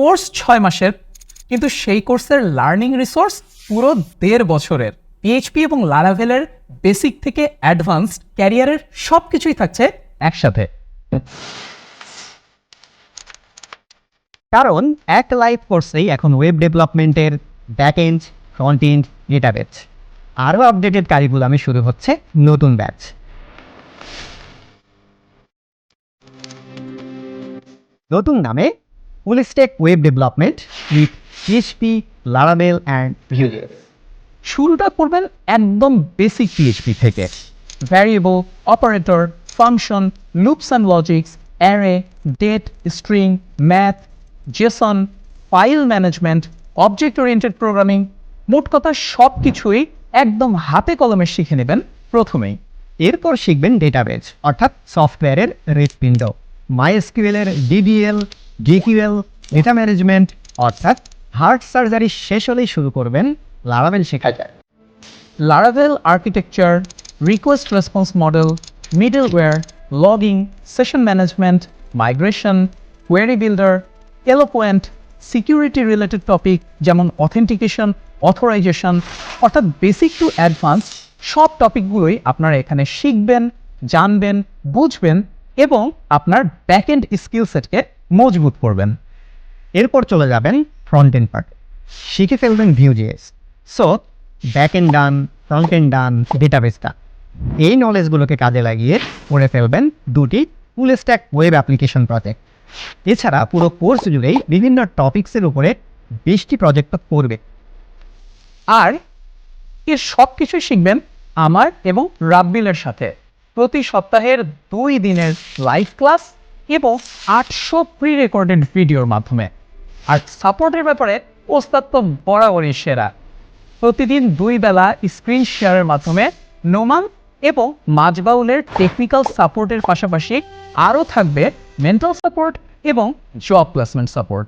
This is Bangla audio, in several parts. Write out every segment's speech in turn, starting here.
কোর্স ছয় মাসের, কিন্তু সেই কোর্সের লার্নিং রিসোর্স পুরো দেড় বছরের। পিএইচপি এবং লারাভেলের বেসিক থেকে অ্যাডভান্সড ক্যারিয়ারের সব কিছুই থাকছে একসাথে। কারণ এক লাইভ কোর্সেই এখন ওয়েব ডেভেলপমেন্টের back end front end database আরও আপডেটেড কারিকুলামে শুরু হচ্ছে নতুন ব্যাচ নতুন নামে full stack web development with PHP লারাবেল and VueJS শুরুটা করবেন একদম বেসিক পিএইচপি থেকে। Variable operator function loops and logics array date string math JSON file management object oriented programming মোট কথা সব কিছুই একদম হাতে কলমে শিখে নেবেন প্রথমেই। এরপর শিখবেন ডেটাবেজ অর্থাৎ সফটওয়্যারের হৃৎপিণ্ড মাইএসকিউএলের ডিবিএল ডিকিউএল ডেটা ম্যানেজমেন্ট অর্থাৎ হার্ট সার্জারি শেষ হলেই শুরু করবেন লারাভেল শেখা যায় Laravel architecture request response model middleware logging session management migration query builder eloquent security related topic যেমন অথেন্টিকেশন অথরাইজেশন অর্থাৎ বেসিক টু অ্যাডভান্স সব টপিকগুলোই আপনারা এখানে শিখবেন জানবেন বুঝবেন এবং আপনার ব্যাকএন্ড স্কিল সেটকে মজবুত করবেন। এরপর চলে যাবেন ফ্রন্ট এন্ড পার্ট শিখে ফেলবেন Vue JS so back end done front end done database এই নলেজগুলোকে কাজে লাগিয়ে করে ফেলবেন দুটি full stack web application project এছাড়া পুরো কোর্স জুড়েই বিভিন্ন টপিক্সের উপরে বেশটি প্রজেক্ট করবে। আর এর সব কিছুই শিখবেন আমার এবং রাব্বিলের সাথে। প্রতি সপ্তাহের দুই দিনের লাইভ ক্লাস এবং আটশো প্রি রেকর্ডেড ভিডিওর মাধ্যমে। আর সাপোর্টের ব্যাপারে ওস্তাদ তো বরাবরই সেরা। প্রতিদিন দুই বেলা স্ক্রিন শেয়ারের মাধ্যমে নোমান এবং মাজবাউলের টেকনিক্যাল সাপোর্টের পাশাপাশি আরও থাকবে মেন্টাল সাপোর্ট এবং job placement support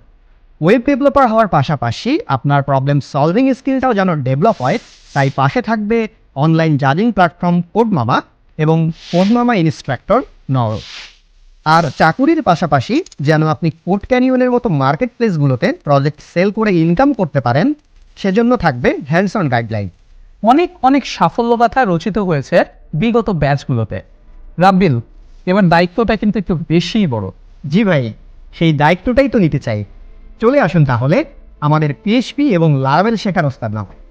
web developer হওয়ার পাশাপাশি আপনার প্রবলেম সলভিং স্কিলটাও যেন ডেভেলপ হয়, তাই পাশে থাকবে অনলাইন জাজিং প্ল্যাটফর্ম কোডমামা এবং কোডমামা ইনস্ট্রাক্টর নর আর চাকুরির পাশাপাশি যেন আপনি কোর্ট ক্যানিয়নের মতো মার্কেট প্লেসগুলোতে প্রজেক্ট সেল করে ইনকাম করতে পারেন সেজন্য থাকবে হ্যান্ডস অন গাইডলাইন। অনেক অনেক সাফল্যগাথা রচিত হয়েছে বিগত ব্যাচগুলোতে। রাব্বিল এবার দায়িত্বটা কিন্তু একটু বেশিই বড়। জি ভাই সেই দায়িত্বটাই তো নিতে চাই। চলে আসুন তাহলে আমাদের পিএসপি এবং লারাবেল শেখার ওস্তাদ নামে।